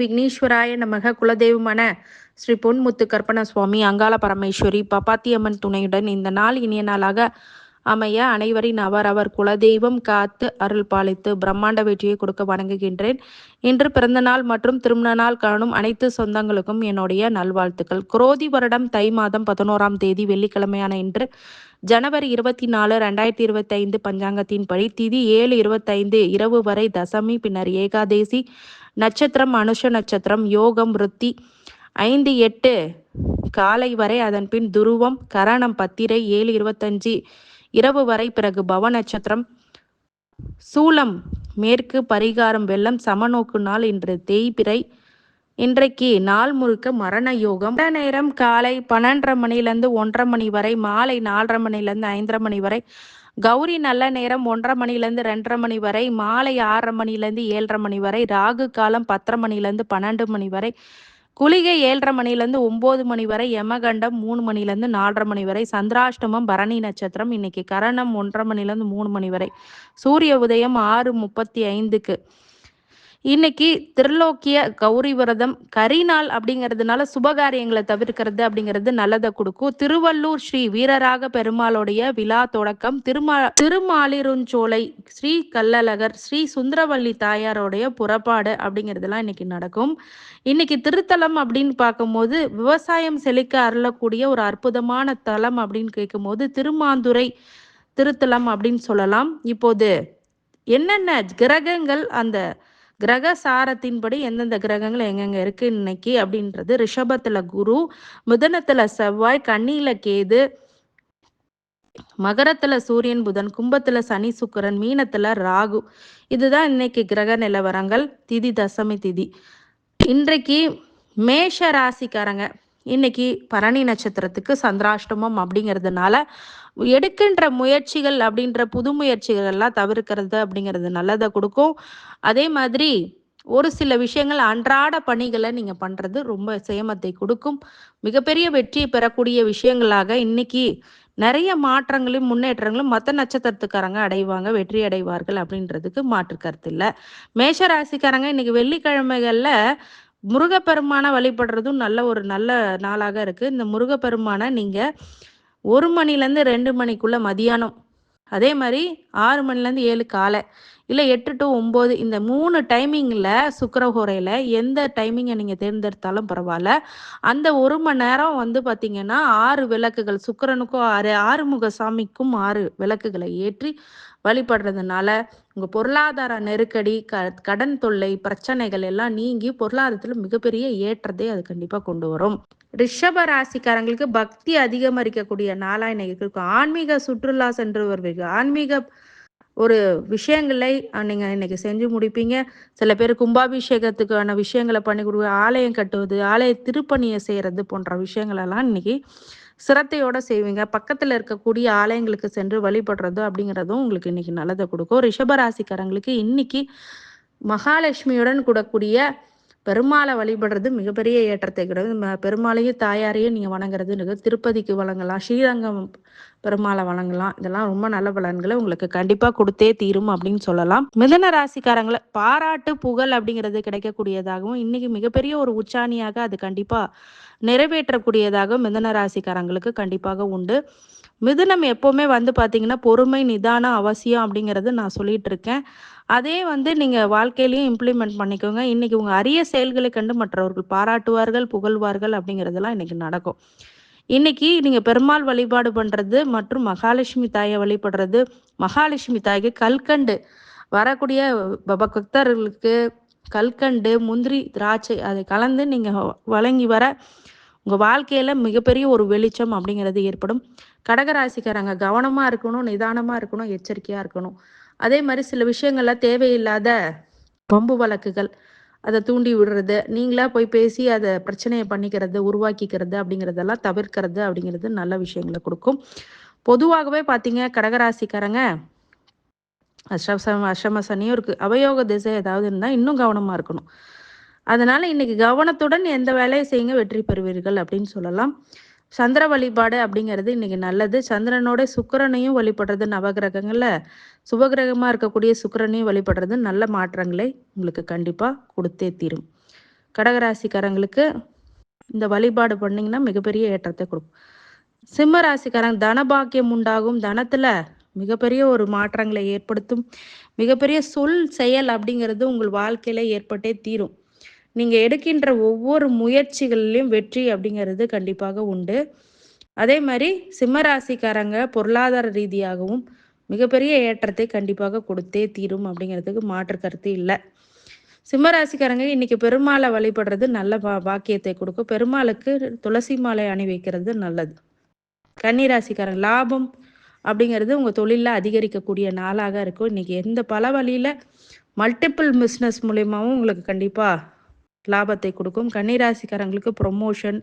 விக்னேஸ்வராய நமக குலதெய்வமான ஸ்ரீ பொன்முத்து கற்பன சுவாமி அங்காள பரமேஸ்வரி பப்பாத்தியம்மன் துணையுடன் இந்த நாள் இனிய நாளாக அமைய அனைவரின் அவரவர் குலதெய்வம் காத்து அருள் பாலித்து பிரம்மாண்ட வெற்றியை கொடுக்க வணங்குகின்றேன். இன்று பிறந்த நாள் மற்றும் திருமண நாள் காணும் அனைத்து சொந்தங்களுக்கும் என்னுடைய நல்வாழ்த்துக்கள். குரோதி வருடம் தை மாதம் பதினோராம் தேதி வெள்ளிக்கிழமையான இன்று ஜனவரி இருபத்தி நாலு ரெண்டாயிரத்தி இருபத்தைந்து பஞ்சாங்கத்தின்படி திதி ஏழு இருபத்தைந்து இரவு வரை தசமி பின்னர் ஏகாதேசி நட்சத்திரம் அனுஷ நட்சத்திரம் யோகம் விருத்தி ஐந்து எட்டு காலை வரை. அதன் பின் துருவம் கரணம் பத்திரை ஏழு இருபத்தஞ்சு இரவு வரை. பிறகு பவ நட்சத்திரம் சூலம் மேற்கு பரிகாரம் வெள்ளம் சமநோக்கு நாள் இன்று தேய்பிறை இன்றைக்கு நாள் முழுக்க மரண யோகம். நேரம் காலை பன்னெண்டரை மணிலேருந்து ஒன்றரை மணி வரை மாலை நாலரை மணிலேருந்து ஐந்தரை மணி வரை கௌரி நல்ல நேரம் ஒன்றரை மணிலேருந்து ரெண்டரை மணி வரை மாலை ஆறரை மணிலேருந்து ஏழரை மணி வரை ராகு காலம் பத்தரை மணிலேருந்து பன்னெண்டு மணி வரை குளிகை ஏழரை மணிலேருந்து ஒம்பது மணி வரை யமகண்டம் மூணு மணிலேருந்து நாலரை மணி வரை சந்திராஷ்டமம் பரணி நட்சத்திரம் இன்னைக்கு கரணம் ஒன்றரை மணிலேருந்து மூணு மணி வரை சூரிய உதயம் ஆறு முப்பத்தி ஐந்துக்கு. இன்னைக்கு திருலோக்கிய கௌரி விரதம் கரிநாள் அப்படிங்கிறதுனால சுபகாரியங்களை தவிர்க்கிறது அப்படிங்கிறது நல்லதை கொடுக்கும். திருவள்ளூர் ஸ்ரீ வீரராக பெருமாளுடைய விழா தொடக்கம். திருமா திருமாலிருஞ்சோலை ஸ்ரீ கல்லழகர் ஸ்ரீ சுந்தரவள்ளி தாயாரோடைய புறப்பாடு அப்படிங்கிறதுலாம் இன்னைக்கு நடக்கும். இன்னைக்கு திருத்தலம் அப்படின்னு பார்க்கும்போது விவசாயம் செழிக்க அருளக்கூடிய ஒரு அற்புதமான தலம் அப்படின்னு கேட்கும்போது திருமாந்துரை திருத்தலம் அப்படின்னு சொல்லலாம். இப்போது என்னென்ன கிரகங்கள் அந்த கிரக சாரத்தின்படி எந்தெந்த கிரகங்கள் எங்கெங்க இருக்கு இன்னைக்கு அப்படின்றது. ரிஷபத்துல குரு மிதனத்துல செவ்வாய் கண்ணியில கேது மகரத்துல சூரியன் புதன் கும்பத்துல சனி சுக்கரன் மீனத்துல ராகு. இதுதான் இன்னைக்கு கிரக நிலவரங்கள். திதி தசமி திதி. இன்றைக்கு மேஷ ராசிக்காரங்க இன்னைக்கு பரணி நட்சத்திரத்துக்கு சந்திராஷ்டமம் அப்படிங்கிறதுனால எடுக்கின்ற முயற்சிகள் அப்படின்ற புது முயற்சிகள்லாம் தவிர்க்கிறது அப்படிங்கிறது நல்லதை கொடுக்கும். அதே மாதிரி ஒரு சில விஷயங்கள் அன்றாட பணிகளை நீங்கள் பண்ணுறது ரொம்ப சேமத்தை கொடுக்கும். மிகப்பெரிய வெற்றி பெறக்கூடிய விஷயங்களாக இன்னைக்கு நிறைய மாற்றங்களும் முன்னேற்றங்களும் மற்ற நட்சத்திரத்துக்காரங்க அடைவாங்க வெற்றி அடைவார்கள் அப்படின்றதுக்கு மாற்று கருத்து இல்லை. மேஷ ராசிக்காரங்க இன்னைக்கு வெள்ளிக்கிழமைகளில் முருகப்பெருமானை வழிபடுறதும் நல்ல ஒரு நல்ல நாளாக இருக்குது இந்த முருகப்பெருமானை நீங்கள் ஒரு மணிலேருந்து ரெண்டு மணிக்குள்ளே மதியானம் அதே மாதிரி ஆறு மணிலேருந்து ஏழு காலை இல்லை எட்டு டு ஒம்பது இந்த மூணு டைமிங்கில் சுக்கரஹோரையில் எந்த டைமிங்கை நீங்கள் தேர்ந்தெடுத்தாலும் பரவாயில்ல. அந்த ஒரு மணி நேரம் வந்து பார்த்திங்கன்னா ஆறு விளக்குகள் சுக்கரனுக்கும் ஆறு ஆறுமுக சாமிக்கும் ஆறு விளக்குகளை ஏற்றி வழிபடுறதுனால உங்கள் பொருளாதார நெருக்கடி க கடன் தொல்லை பிரச்சனைகள் எல்லாம் நீங்கி பொருளாதாரத்தில் மிகப்பெரிய ஏற்றத்தை அது கண்டிப்பாக கொண்டு வரும். ரிஷப ராசிக்காரங்களுக்கு பக்தி அதிகமரிக்கக்கூடிய நாளாக இன்னைக்கு இருக்கும் ஆன்மீக சுற்றுலா சென்று வருவீங்க. ஆன்மீக ஒரு விஷயங்களை நீங்கள் இன்னைக்கு செஞ்சு முடிப்பீங்க. சில பேர் கும்பாபிஷேகத்துக்கான விஷயங்களை பண்ணி கொடுக்க ஆலயம் கட்டுவது ஆலய திருப்பணியை செய்கிறது போன்ற விஷயங்களெல்லாம் இன்னைக்கு சிரத்தையோட செய்வீங்க. பக்கத்தில் இருக்கக்கூடிய ஆலயங்களுக்கு சென்று வழிபடுறது அப்படிங்கிறதும் உங்களுக்கு இன்னைக்கு நல்லதை கொடுக்கும். ரிஷபராசிக்காரங்களுக்கு இன்னைக்கு மகாலட்சுமியுடன் கூடக்கூடிய பெருமாளை வழிபடுறது மிகப்பெரிய ஏற்றத்தை கிடையாது பெருமாளையும் தாயாரையும் நீங்கள் வணங்குறது திருப்பதிக்கு வழங்கலாம் ஸ்ரீரங்கம் பெருமாளை வழங்கலாம். இதெல்லாம் ரொம்ப நல்ல பலன்களை உங்களுக்கு கண்டிப்பாக கொடுத்தே தீரும் அப்படின்னு சொல்லலாம். மிதன ராசிக்காரங்களை பாராட்டு புகழ் அப்படிங்கிறது கிடைக்கக்கூடியதாகவும் இன்னைக்கு மிகப்பெரிய ஒரு உச்சாணியாக அது கண்டிப்பாக நிறைவேற்றக்கூடியதாக மிதன ராசிக்காரங்களுக்கு கண்டிப்பாக உண்டு. மிதுனம் எப்போவுமே வந்து பார்த்தீங்கன்னா பொறுமை நிதானம் அவசியம் அப்படிங்கிறது நான் சொல்லிட்டு இருக்கேன். அதே வந்து நீங்கள் வாழ்க்கையிலையும் இம்ப்ளிமெண்ட் பண்ணிக்கோங்க. இன்னைக்கு உங்கள் அரிய செயல்களை கண்டு மற்றவர்கள் பாராட்டுவார்கள் புகழ்வார்கள் அப்படிங்கிறதெல்லாம் இன்னைக்கு நடக்கும். இன்னைக்கு நீங்கள் பெருமாள் வழிபாடு பண்ணுறது மற்றும் மகாலட்சுமி தாயை வழிபடுறது மகாலட்சுமி தாய்க்கு கல்கண்டு வரக்கூடிய பக்தர்களுக்கு கல்கண்டு முந்திரி திராட்சை அதை கலந்து நீங்கள் வழங்கி வர உங்கள் வாழ்க்கையில் மிகப்பெரிய ஒரு வெளிச்சம் அப்படிங்கிறது ஏற்படும். கடகராசிக்காரங்க கவனமாக இருக்கணும் நிதானமாக இருக்கணும் எச்சரிக்கையாக இருக்கணும். அதே மாதிரி சில விஷயங்கள்ல தேவையில்லாத பம்பு வழக்குகள் அதை தூண்டி விடுறது நீங்களா போய் பேசி அதை பிரச்சனையை பண்ணிக்கிறது உருவாக்கிக்கிறது அப்படிங்கிறதெல்லாம் தவிர்க்கிறது அப்படிங்கிறது நல்ல விஷயங்களை கொடுக்கும். பொதுவாகவே பார்த்தீங்க கடகராசிக்காரங்க அஷ்டம அஷ்டம சனியும் இருக்கு. அவயோக திசை ஏதாவது இருந்தால் இன்னும் கவனமாக இருக்கணும். அதனால இன்னைக்கு கவனத்துடன் எந்த வேலையை செய்யுங்க வெற்றி பெறுவீர்கள் அப்படின்னு சொல்லலாம். சந்திர வழிபாடு அப்படிங்கிறது இன்னைக்கு நல்லது. சந்திரனோட சுக்கரனையும் வழிபடுறது நவகிரகங்களில் சுபகிரகமாக இருக்கக்கூடிய சுக்கரனையும் வழிபடுறது நல்ல மாற்றங்களை உங்களுக்கு கண்டிப்பாக கொடுத்தே தீரும். கடகராசிக்காரங்களுக்கு இந்த வழிபாடு பண்ணிங்கன்னா மிகப்பெரிய ஏற்றத்தை கொடுக்கும். சிம்ம ராசிக்காரங்க தனபாக்கியம் உண்டாகும். தனத்தில் மிகப்பெரிய ஒரு மாற்றங்களை ஏற்படுத்தும். மிகப்பெரிய சொல் செயல் அப்படிங்கிறது உங்கள் வாழ்க்கையில் ஏற்பட்டே தீரும். நீங்கள் எடுக்கின்ற ஒவ்வொரு முயற்சிகளிலையும் வெற்றி அப்படிங்கிறது கண்டிப்பாக உண்டு. அதே மாதிரி சிம்மராசிக்காரங்க பொருளாதார ரீதியாகவும் மிகப்பெரிய ஏற்றத்தை கண்டிப்பாக கொடுத்தே தீரும் அப்படிங்கிறதுக்கு மாற்று கருத்து இல்லை. சிம்மராசிக்காரங்க இன்னைக்கு பெருமாளை வழிபடுறது நல்ல பா பாக்கியத்தை கொடுக்கும். பெருமாளுக்கு துளசி மாலை அணி வைக்கிறது நல்லது. கன்னிராசிக்காரங்க லாபம் அப்படிங்கிறது உங்கள் தொழிலில் அதிகரிக்கக்கூடிய நாளாக இருக்கும். இன்றைக்கி எந்த பல வழியில் மல்டிபிள் பிஸ்னஸ் மூலியமாகவும் உங்களுக்கு கண்டிப்பாக லாபத்தை கொடுக்கும். கன்னிராசிக்காரங்களுக்கு ப்ரொமோஷன்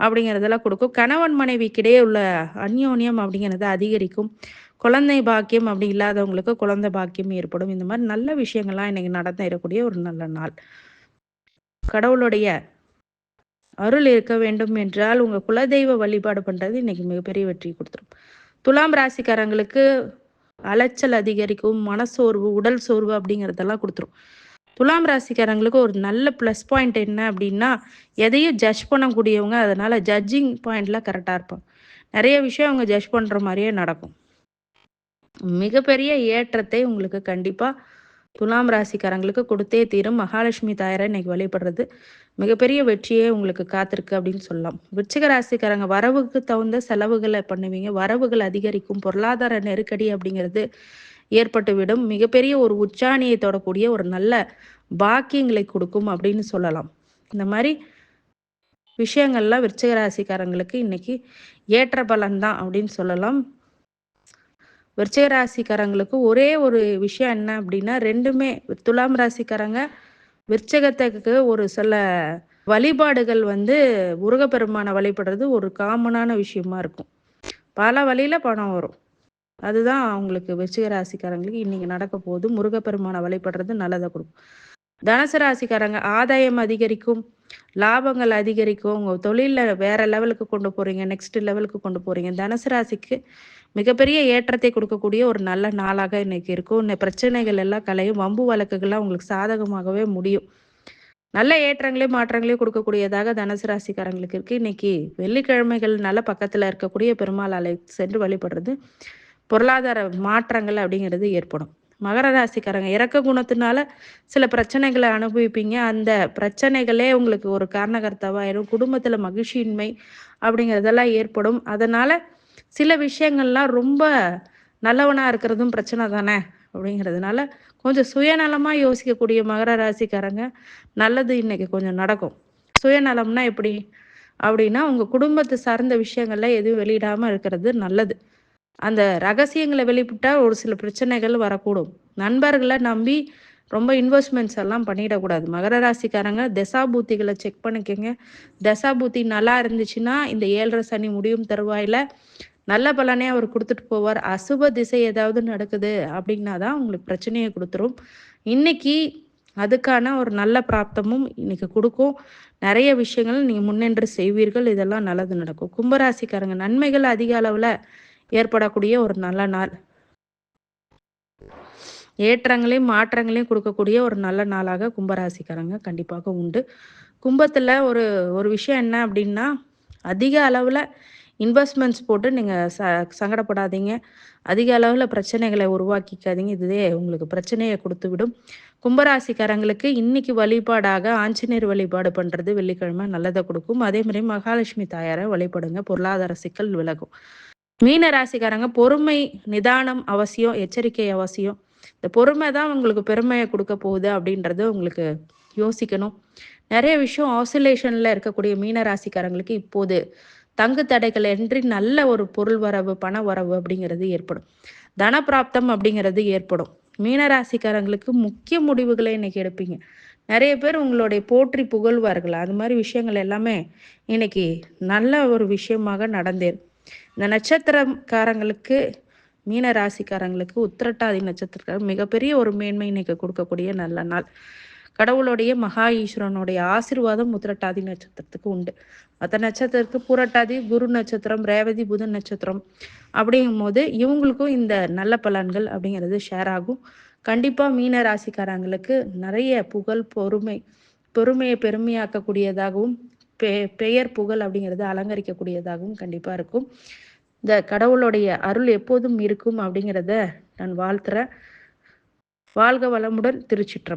அப்படிங்கிறதெல்லாம் கொடுக்கும். கணவன் மனைவிக்கிடையே உள்ள அந்யோன்யம் அப்படிங்கிறது அதிகரிக்கும். குழந்தை பாக்கியம் அப்படி இல்லாதவங்களுக்கு குழந்தை பாக்கியம் ஏற்படும். இந்த மாதிரி நல்ல விஷயங்கள்லாம் இன்னைக்கு நடந்தேறக்கூடிய ஒரு நல்ல நாள். கடவுளுடைய அருள் இருக்க வேண்டும் என்றால் உங்கள் குலதெய்வ வழிபாடு பண்ணுறது இன்னைக்கு மிகப்பெரிய வெற்றி கொடுத்துரும். துலாம் ராசிக்காரங்களுக்கு அலைச்சல் அதிகரிக்கும். மனசோர்வு உடல் சோர்வு அப்படிங்கிறதெல்லாம் கொடுத்துரும். துலாம் ராசிக்காரங்களுக்கு ஒரு நல்ல ப்ளஸ் பாயிண்ட் என்ன அப்படின்னா எதையும் ஜட்ஜ் பண்ணக்கூடியவங்க அதனால் ஜட்ஜிங் பாயிண்டில் கரெக்டாக இருப்பாங்க. நிறைய விஷயம் அவங்க ஜட்ஜ் பண்ணுற மாதிரியே நடக்கும். மிகப்பெரிய ஏற்றத்தை உங்களுக்கு கண்டிப்பாக துலாம் ராசிக்காரங்களுக்கு கொடுத்தே தீரும். மகாலட்சுமி தாயரை இன்னைக்கு வழிபடுறது மிகப்பெரிய வெற்றியே உங்களுக்கு காத்திருக்கு அப்படின்னு சொல்லலாம். விருச்சிக ராசிக்காரங்க வரவுக்கு தகுந்த செலவுகளை பண்ணுவீங்க. வரவுகள் அதிகரிக்கும். பொருளாதார நெருக்கடி அப்படிங்கிறது ஏற்பட்டுவிடும். மிகப்பெரிய ஒரு உச்சாணியை தொடக்கூடிய ஒரு நல்ல பாக்கியங்களை கொடுக்கும் அப்படின்னு சொல்லலாம். இந்த மாதிரி விஷயங்கள்லாம் விருச்சிக ராசிக்காரங்களுக்கு இன்னைக்கு ஏற்ற பலன்தான் அப்படின்னு சொல்லலாம். விருச்சிக ராசிக்காரங்களுக்கு ஒரே ஒரு விஷயம் என்ன அப்படின்னா ரெண்டுமே துலாம் ராசிக்காரங்க விருச்சகத்துக்கு ஒரு சில வழிபாடுகள் வந்து முருகப்பெருமானை வழிபடுறது ஒரு காமனான விஷயமா இருக்கும். பல வழியில பணம் வரும். அதுதான் அவங்களுக்கு விருச்சிக ராசிக்காரங்களுக்கு இன்னைக்கு நடக்க போகுது. முருகப்பெருமானை வழிபடுறது நல்லதை கொடுக்கும். தனுசு ராசிக்காரங்க ஆதாயம் அதிகரிக்கும் லாபங்கள் அதிகரிக்கும். உங்கள் தொழிலில் வேற லெவலுக்கு கொண்டு போறீங்க நெக்ஸ்ட் லெவலுக்கு கொண்டு போறீங்க. தனுசு ராசிக்கு மிகப்பெரிய ஏற்றத்தை கொடுக்கக்கூடிய ஒரு நல்ல நாளாக இன்னைக்கு இருக்கும். இந்த பிரச்சனைகள் எல்லாம் கலையும் வம்பு வழக்குகள்லாம் உங்களுக்கு சாதகமாகவே முடியும். நல்ல ஏற்றங்களையும் மாற்றங்களையும் கொடுக்கக்கூடியதாக தனுசு ராசிக்காரங்களுக்கு இருக்கு. இன்னைக்கு வெள்ளிக்கிழமைகள் நல்ல பக்கத்துல இருக்கக்கூடிய பெருமாள் அலை சென்று வழிபடுறது. பொருளாதார மாற்றங்கள் அப்படிங்கிறது ஏற்படும். மகர ராசிக்காரங்க இறக்க குணத்தினால சில பிரச்சனைகளை அனுபவிப்பீங்க. அந்த பிரச்சனைகளே உங்களுக்கு ஒரு காரணகர்த்தாவாயிரும் குடும்பத்துல மகிழ்ச்சியின்மை அப்படிங்கிறதெல்லாம் ஏற்படும். அதனால சில விஷயங்கள்லாம் ரொம்ப நல்லவனா இருக்கிறதும் பிரச்சனை தானே அப்படிங்கிறதுனால கொஞ்சம் சுயநலமா யோசிக்கக்கூடிய மகர ராசிக்காரங்க நல்லது இன்னைக்கு கொஞ்சம் நடக்கும். சுயநலம்னா எப்படி? அப்படின்னா உங்க குடும்பத்தை சார்ந்த விஷயங்கள்ல எதுவும் வெளியிடாம இருக்கிறது நல்லது. அந்த ரகசியங்களை வெளிப்பட்டால் ஒரு சில பிரச்சனைகள் வரக்கூடும். நண்பர்களை நம்பி ரொம்ப இன்வெஸ்ட்மெண்ட்ஸ் எல்லாம் பண்ணிடக்கூடாது. மகர ராசிக்காரங்க தசாபூத்திகளை செக் பண்ணிக்கோங்க. தசாபூத்தி நல்லா இருந்துச்சுன்னா இந்த ஏழரை சனி முடியும் தருவாயில நல்ல பலனே அவர் கொடுத்துட்டு போவார். அசுப திசை ஏதாவது நடக்குது அப்படின்னா தான் உங்களுக்கு பிரச்சனையை கொடுத்துரும். இன்னைக்கு அதுக்கான ஒரு நல்ல பிராப்தமும் இன்னைக்கு கொடுக்கும். நிறைய விஷயங்கள் நீங்கள் முன்னென்று செய்வீர்கள். இதெல்லாம் நல்லது நடக்கும். கும்பராசிக்காரங்க நன்மைகள் அதிக அளவில் ஏற்படக்கூடிய ஒரு நல்ல நாள். ஏற்றங்களையும் மாற்றங்களையும் கொடுக்கக்கூடிய ஒரு நல்ல நாளாக கும்பராசிக்காரங்க கண்டிப்பாக உண்டு. கும்பத்தில் ஒரு ஒரு விஷயம் என்ன அப்படின்னா அதிக அளவில் இன்வெஸ்ட்மெண்ட்ஸ் போட்டு நீங்கள் ச சங்கடப்படாதீங்க. அதிக அளவில் பிரச்சனைகளை உருவாக்கிக்காதீங்க. இதுவே உங்களுக்கு பிரச்சனையை கொடுத்து விடும் கும்பராசிக்காரங்களுக்கு இன்னைக்கு வழிபாடாக ஆஞ்சநேயர் வழிபாடு பண்ணுறது வெள்ளிக்கிழமை நல்லதை கொடுக்கும். அதே மாதிரி மகாலட்சுமி தாயாரை வழிபடுங்க. பொருளாதார சிக்கல் விலகும். மீன ராசிக்காரங்க பொறுமை நிதானம் அவசியம் எச்சரிக்கை அவசியம். இந்த பொறுமை தான் உங்களுக்கு பெருமையை கொடுக்க போகுது அப்படின்றது உங்களுக்கு யோசிக்கணும். நிறைய விஷயம் ஆசிலேஷன்ல இருக்கக்கூடிய மீன ராசிக்காரங்களுக்கு இப்போது தங்கு தடைகள் இன்றி நல்ல ஒரு பொருள் வரவு பண வரவு அப்படிங்கிறது ஏற்படும். தனப்பிராப்தம் அப்படிங்கிறது ஏற்படும். மீனராசிக்காரங்களுக்கு முக்கிய முடிவுகளை இன்னைக்கு எடுப்பீங்க. நிறைய பேர் உங்களுடைய போற்றி புகழ்வார்கள். அது மாதிரி விஷயங்கள் எல்லாமே இன்னைக்கு நல்ல ஒரு விஷயமாக நடந்தேன் இந்த நட்சத்திரக்காரங்களுக்கு மீன ராசிக்காரங்களுக்கு உத்திரட்டாதி நட்சத்திரக்காரங்க மிகப்பெரிய ஒரு மேன்மை இன்னைக்கு கொடுக்கக்கூடிய நல்ல நாள். கடவுளுடைய மகா ஈஸ்வரனுடைய ஆசிர்வாதம் உத்திரட்டாதி நட்சத்திரத்துக்கு உண்டு. மற்ற நட்சத்திரத்துக்கு பூரட்டாதி குரு நட்சத்திரம் ரேவதி புதன் நட்சத்திரம் அப்படிங்கும் போது இவங்களுக்கும் இந்த நல்ல பலன்கள் அப்படிங்கிறது ஷேர் ஆகும். கண்டிப்பாக மீன ராசிக்காரங்களுக்கு நிறைய புகழ் பொறுமை பெருமையை பெருமையாக்கக்கூடியதாகவும் பெ பெயர் புகழ் அப்படிங்கிறது அலங்கரிக்கக்கூடியதாகவும் கண்டிப்பாக இருக்கும். இந்த கடவுளுடைய அருள் எப்போதும் இருக்கும் அப்படிங்கிறத நான் வாழ்த்துறேன். வாழ்க வளமுடன் திருச்சிற்றம்